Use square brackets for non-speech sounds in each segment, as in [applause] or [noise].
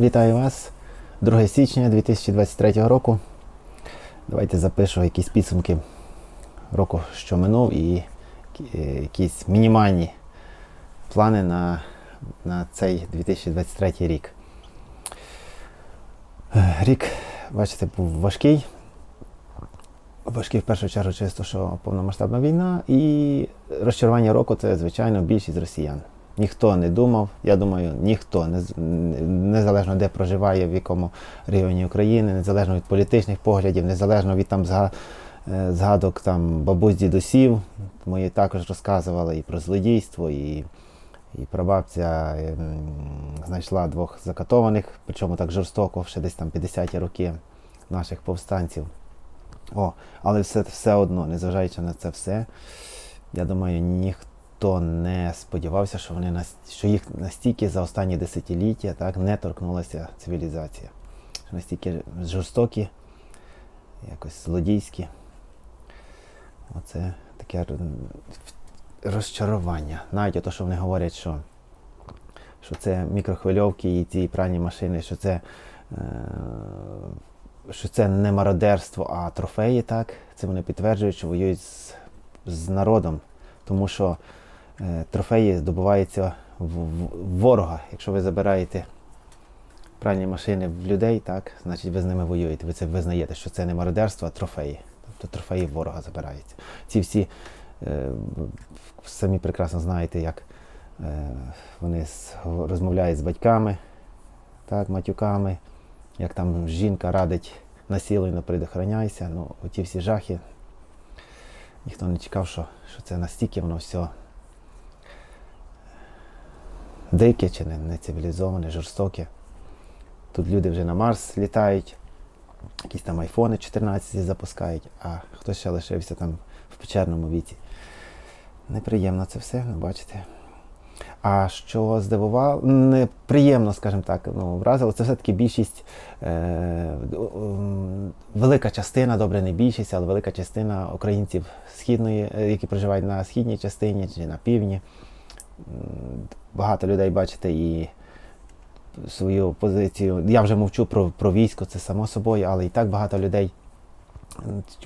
Вітаю вас 2 січня 2023 року. Давайте запишу якісь підсумки року, що минув, і е, якісь мінімальні плани на, на цей 2023 рік. Е, Рік, бачите, був важкий. Важкий в першу чергу чисто, що повномасштабна війна, і розчарування року це, звичайно, більшість росіян. Ніхто не думав, я думаю, ніхто, незалежно де проживає, в якому регіоні України, незалежно від політичних поглядів, незалежно від там е, згадок там бабусь дідусів. Мої також розказували і про злодійство, і, і прабабця ем, знайшла двох закатованих, причому так жорстоко, ще десь там 50-ті роки наших повстанців. О, але все, все одно, незважаючи на це все, я думаю, ніхто не сподівався, що вони що їх настільки за останні десятиліття так, не торкнулася цивілізація. Що настільки жорстокі, якось злодійські. Оце таке розчарування. Навіть ото, що вони говорять, що, що це мікрохвильовки і ці пральні машини, що це. Е- що це не мародерство, а трофеї, так. Це вони підтверджують, що воюють з, з народом. Тому що трофеї здобуваються в ворога. Якщо ви забираєте пральні машини в людей, так, значить ви з ними воюєте. Ви це визнаєте, що це не мародерство, а трофеї. Тобто трофеї ворога забираються. Ці всі е, самі прекрасно знаєте, як е, вони розмовляють з батьками, так, матюками як там жінка радить насилено предохраняйся. Ну, оті всі жахи. Ніхто не чекав, що, що це настільки воно все дике чи не, не цивілізоване, жорстоке. Тут люди вже на Марс літають, якісь там айфони 14 запускають, а хтось ще лишився там в печерному віці. Неприємно це все, ну бачите. А що здивувало, неприємно, скажімо так, ну, вразило, це все-таки більшість, е, велика частина, добре, не більшість, але велика частина українців східної, е, які проживають на східній частині чи на півдні. М, Багато людей, бачите, і свою позицію. Я вже мовчу про, про військо, це само собою, але і так багато людей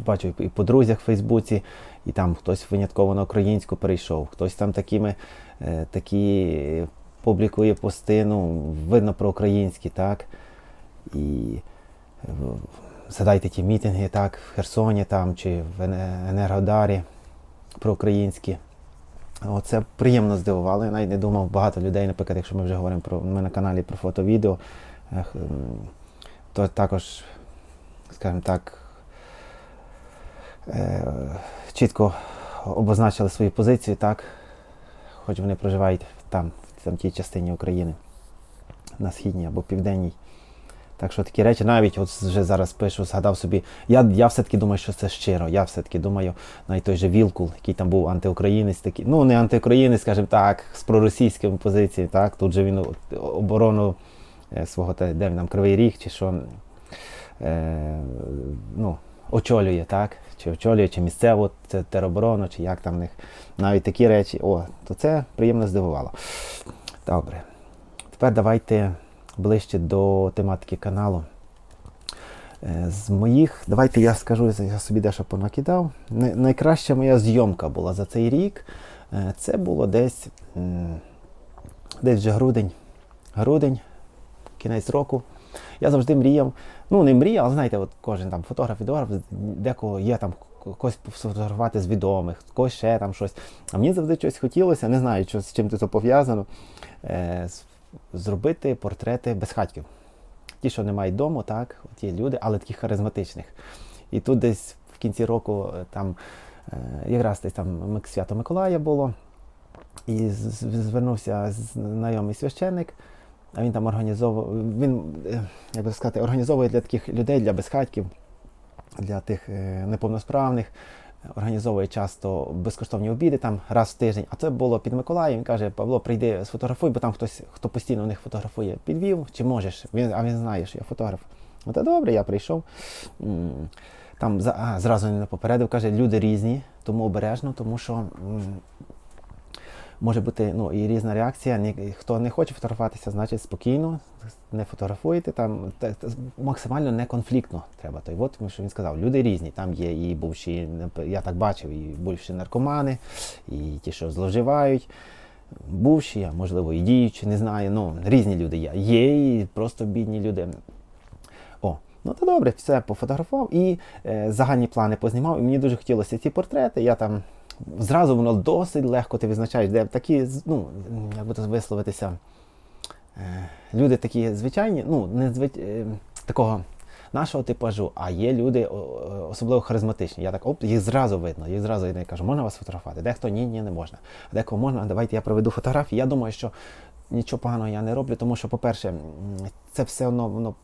бачу і по друзях в Фейсбуці, і там хтось винятково на українську перейшов, хтось там такими е, такі публікує пости, ну, видно про українські, так. І е, згадайте ті мітинги, так, в Херсоні там чи в Ене- Енергодарі проукраїнські. Оце приємно здивувало. Я навіть не думав багато людей, наприклад, якщо ми вже говоримо про ми на каналі про фото-відео, то також, скажімо так, е, чітко обозначили свою позицію, так, хоч вони проживають там, в тій частині України, на східній або південній. Так що такі речі, навіть от вже зараз пишу, згадав собі. Я, я все-таки думаю, що це щиро. Я все-таки думаю, навіть той же Вілкул, який там був антиукраїнець, такий, ну не антиукраїнець, скажімо так, з проросійськими позиціями, так, тут же він оборону е, свого, де він там Кривий Ріг, чи що, е, ну, очолює, так? Чи очолює, чи місцеву тероборону, чи як там в них. Навіть такі речі. О, то це приємно здивувало. Добре. Тепер давайте ближче до тематики каналу. Е, З моїх, давайте я скажу, я собі дещо понакидав. Найкраща моя зйомка була за цей рік. Е, Це було десь, десь вже грудень. Грудень, кінець року. Я завжди мріяв. Ну, не мріяв, але знаєте, от кожен там фотограф, відеограф, декого є там когось сфотографувати з відомих, когось ще там щось. А мені завжди щось хотілося, не знаю, що, з чим це пов'язано. Е, з- зробити портрети безхатьків. Ті, що не мають дому, так, ті люди, але таких харизматичних. І тут десь в кінці року е, там е, якраз десь там свято Миколая було. І звернувся знайомий священник, а він там організовував, він, е, як би сказати, організовує для таких людей, для безхатьків, для тих неповносправних, організовує часто безкоштовні обіди там раз в тиждень. А це було під Миколаєм. Він каже: Павло, прийди, сфотографуй, бо там хтось, хто постійно у них фотографує, підвів, чи можеш. Він, а він знає, що я фотограф. Ну та добре, я прийшов. Там а, зразу не попередив, каже, люди різні, тому обережно, тому що може бути ну, і різна реакція. Ні- Хто не хоче фотографуватися, значить спокійно, не фотографуйте. Там та- та максимально не конфліктно треба. То й от тому що він сказав, люди різні. Там є і бувші, я так бачив, і бувші наркомани, і ті, що зловживають. Бувші, а можливо, і діючі, не знаю. Ну, різні люди є. Є і просто бідні люди. О, ну то добре, все пофотографував і е, загальні плани познімав. І мені дуже хотілося ці портрети. Я там зразу воно досить легко ти визначаєш, де такі, ну, як би висловитися, е, люди такі звичайні, ну, не звич... е, такого нашого типажу, а є люди особливо харизматичні. Я так, оп, їх зразу видно, їх зразу. Я кажу, можна вас фотографувати? Дехто ні, ні, не можна. А декого можна, давайте я проведу фотографії. Я думаю, що нічого поганого я не роблю, тому що, по-перше, це все одно воно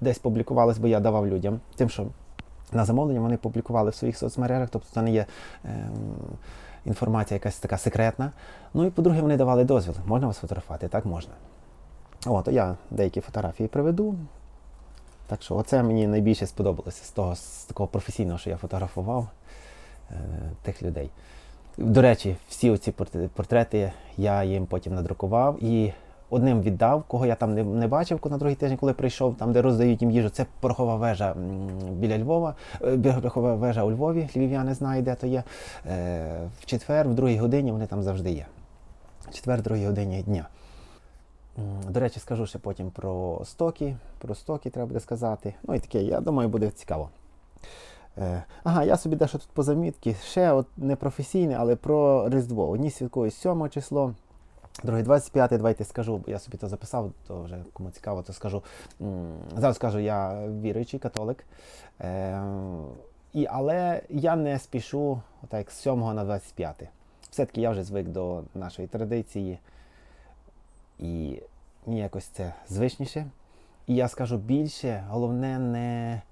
десь публікувалось, бо я давав людям. Тим, що на замовлення вони публікували в своїх соцмережах, тобто це не є ем, інформація якась така секретна. Ну і по-друге, вони давали дозвіл. Можна вас фотографувати? Так можна. О, то я деякі фотографії приведу. Так що оце мені найбільше сподобалося з того, з такого професійного, що я фотографував е, тих людей. До речі, всі оці портрети я їм потім надрукував і одним віддав, кого я там не, не бачив на другий тиждень, коли прийшов, там, де роздають їм їжу. Це порохова вежа біля Львова, е, порохова вежа у Львові, львів'яни знають, де то є. Е, В четвер, в другій годині вони там завжди є. Четвер, в другій годині дня. До речі, скажу ще потім про стоки. Про стоки треба буде сказати. Ну і таке, я думаю, буде цікаво. Е, Ага, я собі дещо тут по замітки. Ще от не професійне, але про Різдво. Одні святкують 7 число, другі 25, давайте скажу, я собі то записав, то вже кому цікаво, то скажу. Зараз скажу, я віруючий католик. Е, і, але я не спішу отак, з 7 на 25. Все-таки я вже звик до нашої традиції. І мені якось це звичніше. І я скажу більше, головне не,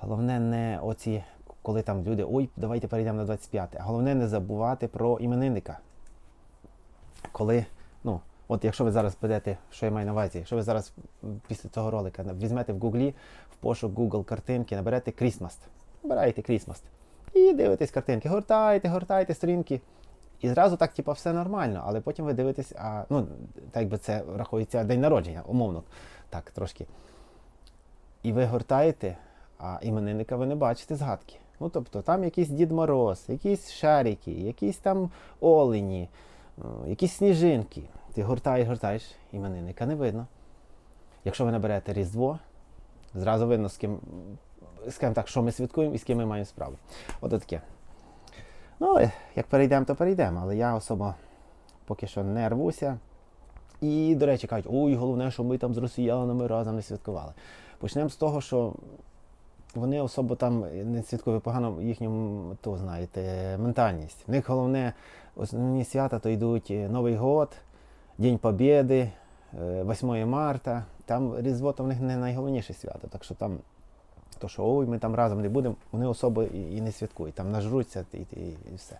головне не оці, коли там люди, ой, давайте перейдемо на 25. Головне не забувати про іменинника. Коли, от якщо ви зараз підете, що я маю на увазі, якщо ви зараз після цього ролика візьмете в Гуглі, в пошук Google картинки, наберете Крісмас. Набираєте Крісмас. І дивитесь картинки, гортайте, гортайте сторінки. І зразу так, типу, все нормально, але потім ви дивитесь, а, ну, так якби це рахується день народження, умовно, так, трошки. І ви гортаєте, а іменинника ви не бачите згадки. Ну, тобто там якийсь Дід Мороз, якісь шарики, якісь там олені, якісь сніжинки. Ти гортаєш, гортаєш, іменинника не видно. Якщо ви наберете Різдво, зразу видно, з ким, скажімо так, що ми святкуємо і з ким ми маємо справу. От таке. Ну, як перейдемо, то перейдемо. Але я особо поки що не рвуся. І, до речі, кажуть, ой, головне, що ми там з росіянами разом не святкували. Почнемо з того, що вони особо там не святкують погано їхню, то знаєте, ментальність. В них головне, основні свята то йдуть е, Новий год, День Побєди, е, 8 марта. Там Різдво то в них не найголовніше свято. Так що там, то що ой, ми там разом не будемо, вони особо і, не святкують. Там нажруться і, і, і все.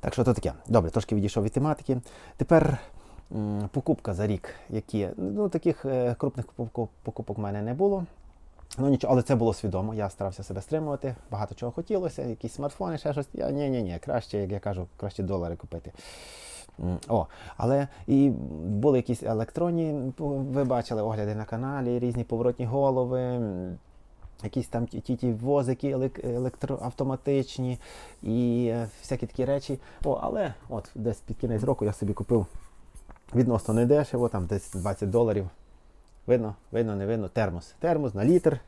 Так що то таке. Добре, трошки відійшов від тематики. Тепер покупка за рік, які ну таких е, крупних покупок в мене не було. Ну нічого, але це було свідомо. Я старався себе стримувати. Багато чого хотілося, якісь смартфони, ще щось. Я ні, ні, ні, краще, як я кажу, краще долари купити. О, але і були якісь електронні, ви бачили огляди на каналі, різні поворотні голови. Якісь там ті возики електроавтоматичні і е, всякі такі речі. О, але от десь під кінець року я собі купив відносно недешево, там десь 20 доларів. Видно, видно, не видно, термос. Термос на літр.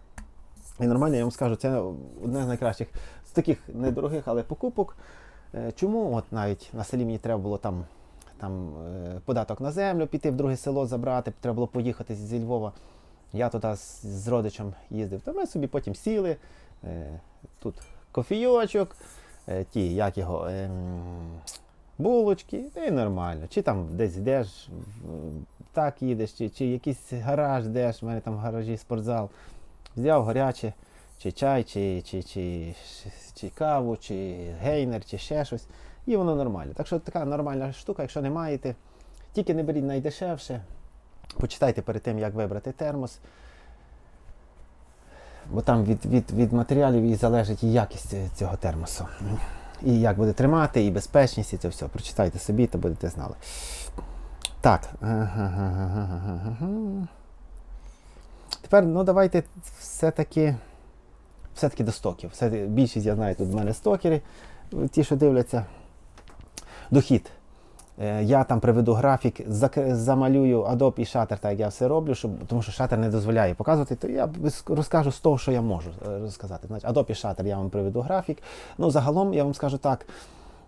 І нормально, я вам скажу, це одне з найкращих з таких недорогих, але покупок. Е, Чому? От навіть на селі мені треба було там, там е, податок на землю, піти в друге село забрати, треба було поїхати зі Львова. Я туди з, з родичем їздив. То ми собі потім сіли. Е, тут кофійочок, е, ті, як його, ем, булочки, і нормально. Чи там десь йдеш, так їдеш, чи, чи якийсь гараж йдеш, в мене там в гаражі спортзал. Взяв гаряче, чи чай, чи, чи, чи, чи каву, чи гейнер, чи ще щось. І воно нормально. Так що така нормальна штука, якщо не маєте, тільки не беріть найдешевше. Почитайте перед тим, як вибрати термос. Бо там від, від, від матеріалів і залежить і якість цього термосу. і як буде тримати, і безпечність, і це все. Прочитайте собі, то будете знали. Так. Тепер, ну давайте все-таки все-таки до стоків. Все, більшість, я знаю, тут в мене стокери, ті, що дивляться. Дохід. Е, Я там приведу графік, замалюю Adobe і Shutter, так як я все роблю, щоб, тому що Shutter не дозволяє показувати, то я розкажу з того, що я можу е, розказати. Значить, Adobe і Shutter я вам приведу графік. Ну, загалом я вам скажу так.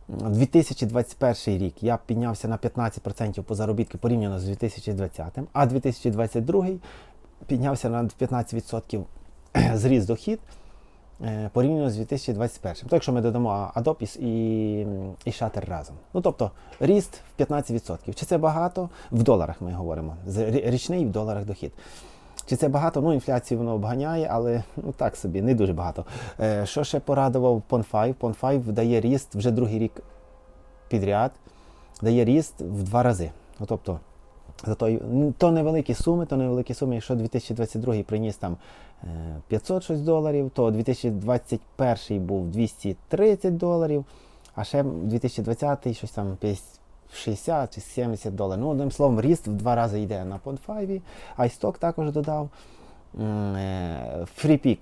2021 рік я піднявся на 15% по заробітку порівняно з 2020, а 2022 піднявся на 15% [clears throat] зріс дохід порівняно з 2021. То якщо ми додамо Adobe і, і Shutter разом. Ну тобто ріст в 15%. Чи це багато? В доларах ми говоримо. Річний в доларах дохід. Чи це багато? Ну, інфляцію воно обганяє, але ну так собі, не дуже багато. Е, що ще порадував Pon5? Pon5 дає ріст вже другий рік підряд, дає ріст в два рази. Ну, тобто, за той, то невеликі суми, то невеликі суми. Якщо 2022 приніс там е, 500 щось доларів, то 2021 був 230 доларів, а ще 2020 щось там 60 чи 70 доларів. Ну, одним словом, ріст в два рази йде на Pond5. iStock також додав. Е,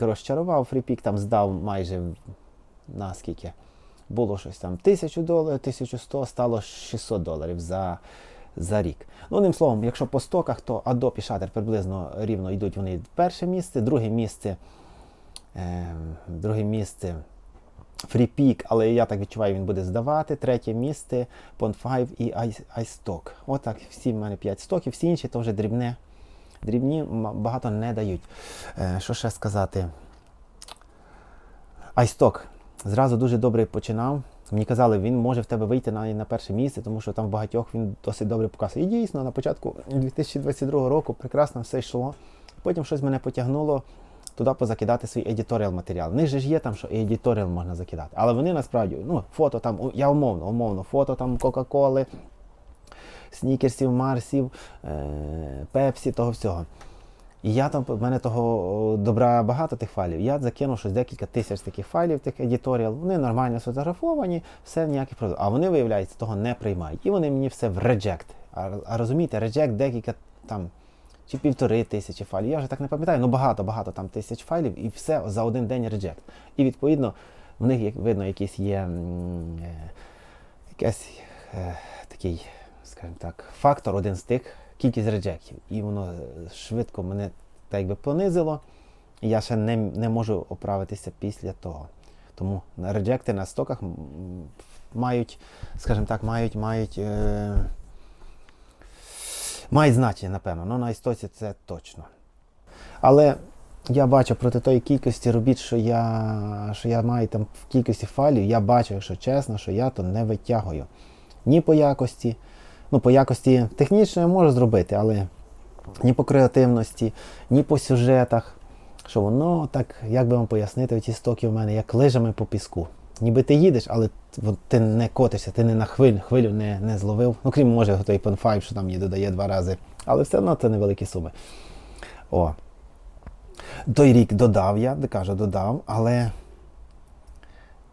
розчарував, FreePick там здав майже в- на скільки? Було щось там 1000 доларів, 1100, стало 600 доларів за, за рік. Ну, одним словом, якщо по стоках, то Adobe і Shutter приблизно рівно йдуть вони перше місце, друге місце, е, друге місце FreePick, але я так відчуваю, він буде здавати. Третє місце Pond5 і iStock. Отак, всі в мене 5 стоків, всі інші то вже дрібне. Дрібні багато не дають. Е, що ще сказати? iStock зразу дуже добре починав. Мені казали, він може в тебе вийти на, на перше місце, тому що там в багатьох він досить добре показує. І дійсно, на початку 2022 року прекрасно все йшло. Потім щось мене потягнуло туди позакидати свій едіторіал матеріал. Них же ж є там, що і едіторіал можна закидати. Але вони насправді, ну, фото там, я умовно, умовно, фото там Кока-Коли, снікерсів, Марсів, е, Пепсі, того всього. І я там, в мене того добра багато тих файлів. Я закинув щось декілька тисяч таких файлів, тих едіторіал. Вони нормально сфотографовані, все ніяких проблем. А вони, виявляється, того не приймають. І вони мені все в реджект. А, а розумієте, реджект декілька там чи півтори тисячі файлів. Я вже так не пам'ятаю, ну багато, багато там тисяч файлів, і все за один день реджект. І відповідно в них як видно якийсь є е, якийсь е, такий, скажімо так, фактор один з тих, кількість реджектів. І воно е, швидко мене так якби понизило. І я ще не, не можу оправитися після того. Тому реджекти на стоках мають, скажімо так, мають, мають. Е, Мають значення, напевно, ну на істоці це точно. Але я бачу проти тої кількості робіт, що я, що я маю там в кількості файлів, я бачу, якщо чесно, що я то не витягую. Ні по якості. Ну, по якості технічно я можу зробити, але ні по креативності, ні по сюжетах. Що воно так, як би вам пояснити, ці стоки в мене як лижами по піску. Ніби ти їдеш, але ти не котишся, ти не на хвилю, хвилю не, не зловив. Ну, крім може той Pen 5, що там її додає два рази. Але все одно це невеликі суми. О. Той рік додав я, кажу, додав, але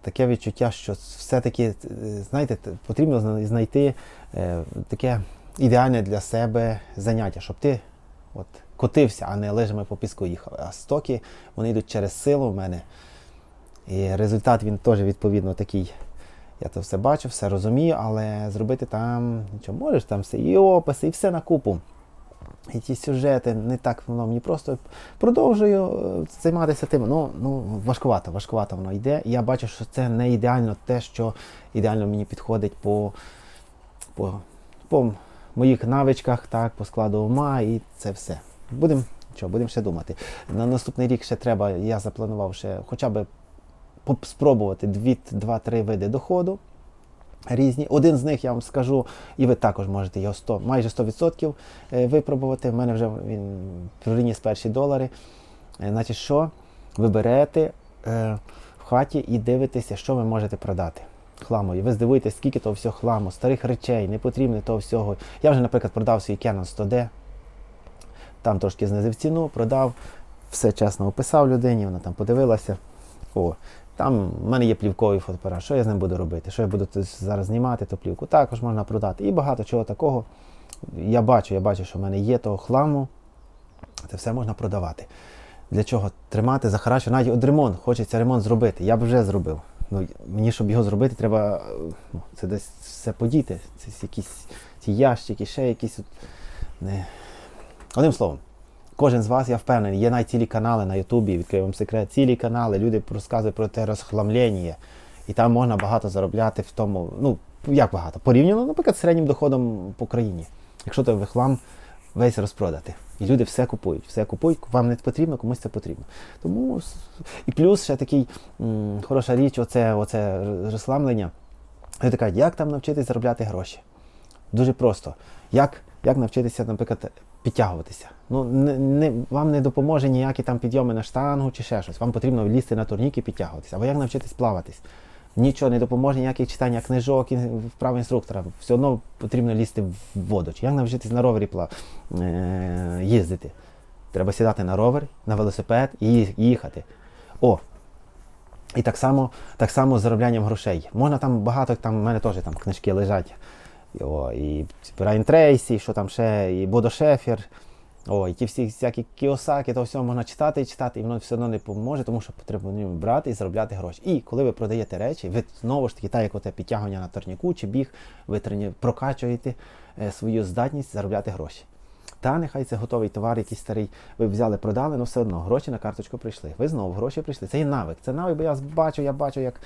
таке відчуття, що все-таки, е, знаєте, потрібно знайти е, таке ідеальне для себе заняття, щоб ти от, котився, а не лижами по піску їхав. А стоки вони йдуть через силу в мене. І результат він теж відповідно такий. Я це все бачу, все розумію, але зробити там нічого можеш, там все і описи, і все на купу. І ті сюжети не так воно мені просто продовжую е, займатися тим. Ну, ну важкувато, важкувато воно йде. Я бачу, що це не ідеально те, що ідеально мені підходить по, по, по моїх навичках, так, по складу ума, і це все. Будемо що, будемо ще думати. На наступний рік ще треба, я запланував ще хоча б спробувати 2-3 види доходу. Різні. Один з них я вам скажу, і ви також можете його 100, майже 100% е, випробувати. У мене вже він приніс перші долари. Е, Значить, що? Ви берете е, в хаті і дивитеся, що ви можете продати. Хламу. І ви здивуєтесь, скільки того всього хламу, старих речей, не потрібно того всього. Я вже, наприклад, продав свій Canon 100D, там трошки знизив ціну, продав, все чесно описав людині, вона там подивилася. О, Там в мене є плівковий фотоапарат. Що я з ним буду робити? Що я буду зараз знімати, ту плівку? Також можна продати. І багато чого такого. Я бачу, я бачу, що в мене є того хламу. Це все можна продавати. Для чого? Тримати, захарачувати. Навіть от ремонт, хочеться ремонт зробити. Я б вже зробив. Ну, мені, щоб його зробити, треба ну, це десь все подіти. Це якісь ці ящики, ще якісь. Не. Одним словом, кожен з вас, я впевнений, є навіть цілі канали на Ютубі, відкрию вам секрет, цілі канали, люди розказують про те розхламлення. І там можна багато заробляти в тому, ну, як багато? Порівняно, наприклад, з середнім доходом по країні. Якщо той хлам весь розпродати. І люди все купують, все купують, вам не потрібно, комусь це потрібно. Тому і плюс ще такий м, хороша річ, оце, оце розсламлення. Люди кажуть, як там навчитись заробляти гроші? Дуже просто. Як, як навчитися, наприклад, підтягуватися? Ну, не, не, вам не допоможе ніякі там підйоми на штангу чи ще щось. Вам потрібно лізти на турнік і підтягуватися. Або як навчитись плаватись? Нічого не допоможе, ніяке читання книжок, вправ інструктора. Все одно потрібно лізти в воду. Чи як навчитись на ровері пла... е- їздити? Треба сідати на ровер, на велосипед і їхати. О, і так само, так само з зароблянням грошей. Можна там багато, там в мене теж там книжки лежать. О, і Брайан Трейсі, що там ще, і Бодо Шефер. О, і ті всі всякі кіосаки, то все можна читати і читати, і воно все одно не допоможе, тому що потрібно брати і заробляти гроші. І коли ви продаєте речі, ви знову ж таки, так як оте підтягування на турніку чи біг, ви трені- прокачуєте е, свою здатність заробляти гроші. Та нехай це готовий товар, якийсь старий. Ви взяли, продали, але все одно гроші на карточку прийшли. Ви знову гроші прийшли. Це є навик. Це навик, бо я бачу, я бачу, як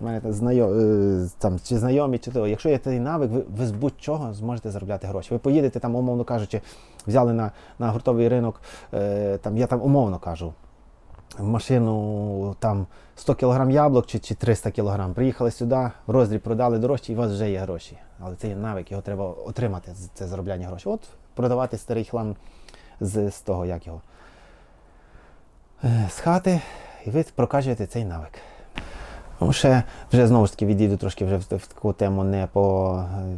в мене там знайомі, там, чи знайомі, чи то. Якщо є цей навик, ви, ви з будь-чого зможете заробляти гроші. Ви поїдете там, умовно кажучи, взяли на, на гуртовий ринок, е, там, я там умовно кажу, в машину там 100 кг яблук чи, чи 300 кг. Приїхали сюди, в роздріб продали дорожче, і у вас вже є гроші. Але це є навик, його треба отримати, це заробляння грошей. От продавати старий хлам з, з того, як його. е, З хати, і ви прокачуєте цей навик. Ще вже знову ж таки відійду трошки вже в, в таку тему не по е,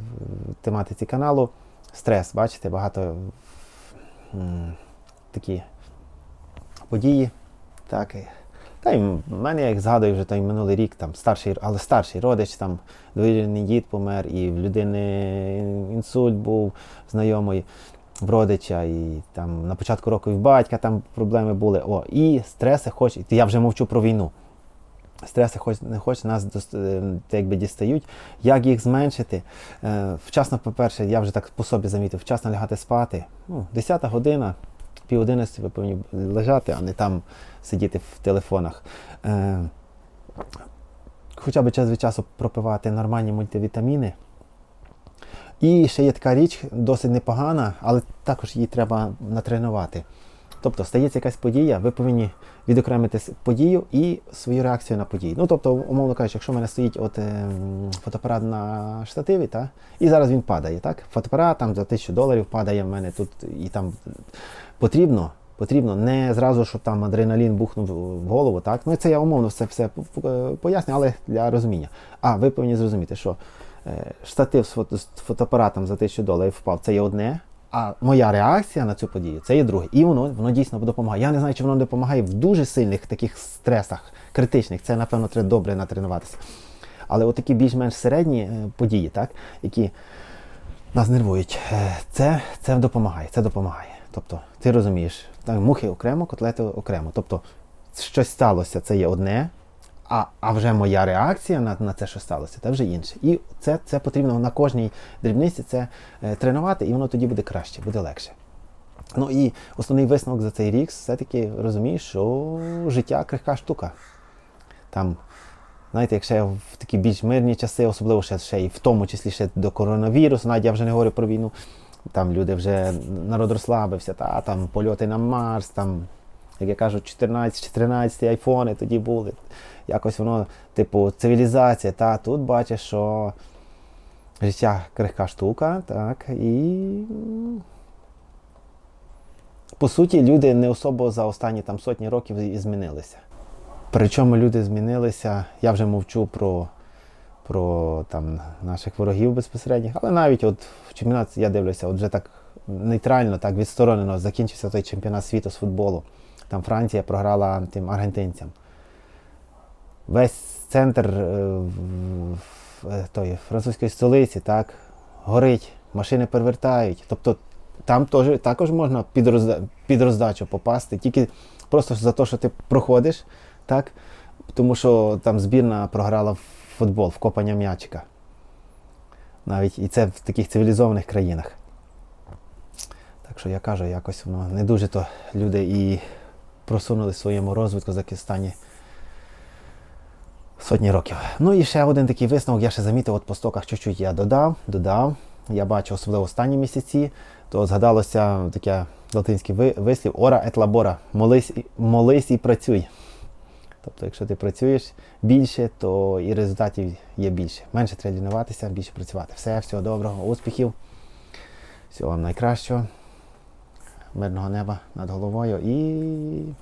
тематиці каналу. Стрес, бачите, багато м, такі події. Так, та й в мене, як згадую, вже той минулий рік, там старший, але старший родич, там двоюрідний дід помер, і в людини інсульт був знайомий в родича, і там на початку року і в батька там проблеми були. О, і стреси хоч, я вже мовчу про війну. Стреси хоч не хоч нас е, якби дістають. Як їх зменшити? Е, Вчасно, по-перше, я вже так по собі замітив, вчасно лягати спати. Ну, 10 година, пів одинадцяти ви повинні лежати, а не там сидіти в телефонах. Е, Хоча б час від часу пропивати нормальні мультивітаміни. І ще є така річ, досить непогана, але також її треба натренувати. Тобто стається якась подія, ви повинні відокремити подію і свою реакцію на подію. Ну, тобто, умовно кажучи, якщо в мене стоїть от, ем, фотоапарат на штативі, та, і зараз він падає, так? Фотоапарат там за тисячу доларів падає в мене тут, і там потрібно, потрібно не зразу, щоб там адреналін бухнув в голову, так? Ну, це я умовно все, все е, поясню, але для розуміння. А ви повинні зрозуміти, що е, штатив з фотоапаратом за тисячу доларів впав, це є одне. А моя реакція на цю подію це є друге. І воно воно дійсно допомагає. Я не знаю, чи воно допомагає в дуже сильних таких стресах, критичних. Це, напевно, треба добре натренуватися. Але от такі більш-менш середні е, події, так, які нас нервують, е, це, це допомагає. Це допомагає. Тобто, ти розумієш, так, мухи окремо, котлети окремо. Тобто, щось сталося, це є одне. А, а вже моя реакція на, на це, що сталося, це вже інше. І це, це потрібно на кожній дрібниці це е, тренувати, і воно тоді буде краще, буде легше. Ну і основний висновок за цей рік все-таки розумієш, що життя крихка штука. Там, знаєте, якщо в такі більш мирні часи, особливо ще, ще і в тому числі ще до коронавірусу, навіть я вже не говорю про війну, там люди вже народ розслабився, та там польоти на Марс, там, як я кажу, 14-14 айфони тоді були. Якось воно, типу, цивілізація, та тут бачиш, що життя крихка штука, так, і по суті, люди не особо за останні там сотні років і змінилися. Причому люди змінилися, я вже мовчу про, про там, наших ворогів безпосередніх, але навіть от в чемпіонат я дивлюся, от вже так нейтрально, так відсторонено закінчився той чемпіонат світу з футболу. Там Франція програла тим аргентинцям. весь центр е, е, тої французької столиці, так, горить, машини перевертають. Тобто там теж, також можна під, розда- під роздачу попасти, тільки просто за те, що ти проходиш, так, тому що там збірна програла в футбол, в копання м'ячика. Навіть і це в таких цивілізованих країнах. Так що я кажу, якось воно не дуже то люди і просунули в своєму розвитку за останні сотні років. Ну і ще один такий висновок, я ще замітив, от по стоках чуть-чуть я додав, додав. Я бачу, особливо останні місяці, то згадалося таке латинський вислів ора et labora. Молись, молись і працюй. Тобто, якщо ти працюєш більше, то і результатів є більше. Менше треба лінуватися, більше працювати. Все, всього доброго, успіхів, всього вам найкращого, мирного неба над головою і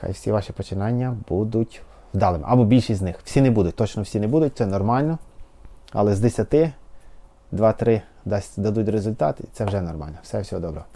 хай всі ваші починання будуть вдалими. Або більшість з них. Всі не будуть, точно всі не будуть, це нормально. Але з 10, 2-3 дадуть результат, і це вже нормально. Все, всього доброго.